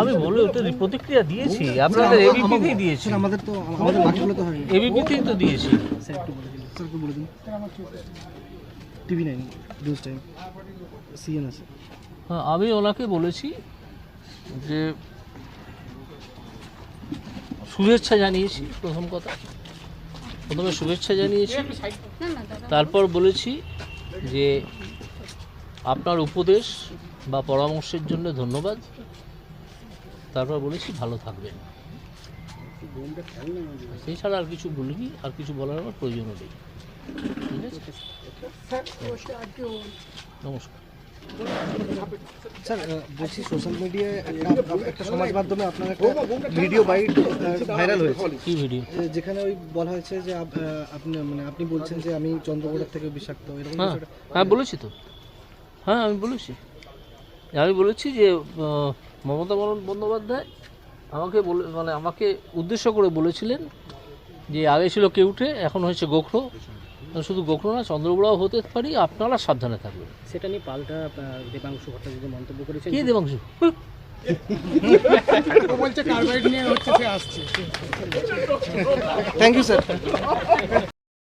আমি বলে ওটা প্রতিক্রিয়া দিয়েছি আপনাদের এবিপিতেই দিয়েছি। আমাদের তো আমাদের বাকিগুলো তো হয়নি। এবিপিতেই তো দিয়েছি। স্যার একটু বলে দিন। স্যারকে বলে দিন। TV nine news time CN আছে। হ্যাঁ আমি ওনাকে বলেছি যে শুভেচ্ছা জানিয়েছি প্রথম কথা। প্রথমে শুভেচ্ছা জানিয়েছি। তারপর বলেছি যে আপনার উপদেশ বা পরামর্শের জন্য ধন্যবাদ। তারপর বলেছি ভালো থাকবেন। সেই ছাড়া আর কিছু বলিনি আর কিছু বলার আমার প্রয়োজনও নেই। ঠিক আছে? নমস্কার। স্যার বলছি সোশ্যাল মিডিয়ায় একটা সমাজ মাধ্যমে আপনার একটা ভিডিও বাইট ভাইরাল হয়েছে। কি ভিডিও যেখানে ওই বলা হয়েছে যে আপনি মানে আপনি বলছেন যে আমি চন্দ্রকোড়ার থেকে বিষাক্ত এরকম হ্যাঁ হ্যাঁ বলেছি তো। হ্যাঁ আমি বলেছি। আমি বলেছি যে মমতা বরণ বন্দ্যোপাধ্যায় আমাকে বলে মানে আমাকে উদ্দেশ্য করে বলেছিলেন যে আগে ছিল কেউটে এখন হয়েছে গোখরো। শুধু গোখরো না চন্দ্রগুড়াও হতে পারি আপনারা সাবধানে থাকবেন। সেটা নিয়ে পাল্টা দেবাংশু ভট্টাচার্য মন্তব্য করেছেন। কে দেবাংশু? Thank you sir